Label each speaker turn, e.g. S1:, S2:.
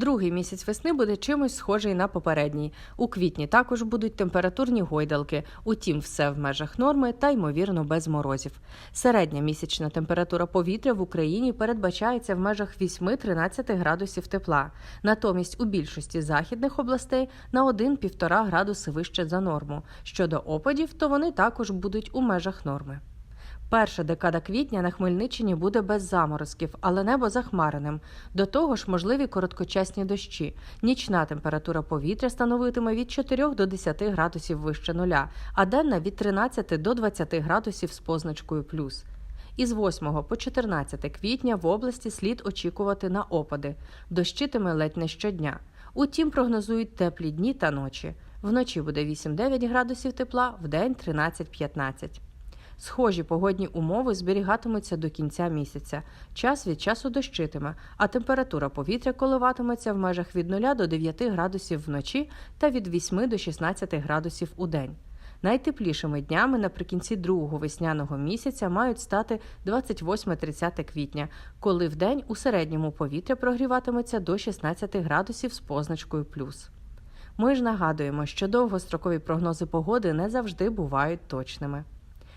S1: Другий місяць весни буде чимось схожий на попередній. У квітні також будуть температурні гойдалки, утім, все в межах норми та ймовірно без морозів. Середня місячна температура повітря в Україні передбачається в межах 8-13 градусів тепла. Натомість у більшості західних областей на 1-1,5 градуси вище за норму. Щодо опадів, то вони також будуть у межах норми. Перша декада квітня на Хмельниччині буде без заморозків, але небо захмареним. До того ж, можливі короткочасні дощі. Нічна температура повітря становитиме від 4 до 10 градусів вище нуля, а денна від 13 до 20 градусів з позначкою плюс. Із 8 по 14 квітня в області слід очікувати на опади. Дощитиме ледь не щодня. Утім, прогнозують теплі дні та ночі. Вночі буде 8-9 градусів тепла, вдень 13-15. Схожі погодні умови зберігатимуться до кінця місяця. Час від часу дощитиме, а температура повітря коливатиметься в межах від 0 до 9 градусів вночі та від 8 до 16 градусів у день. Найтеплішими днями наприкінці другого весняного місяця мають стати 28-30 квітня, коли вдень у середньому повітря прогріватиметься до 16 градусів з позначкою плюс. Ми ж нагадуємо, що довгострокові прогнози погоди не завжди бувають точними.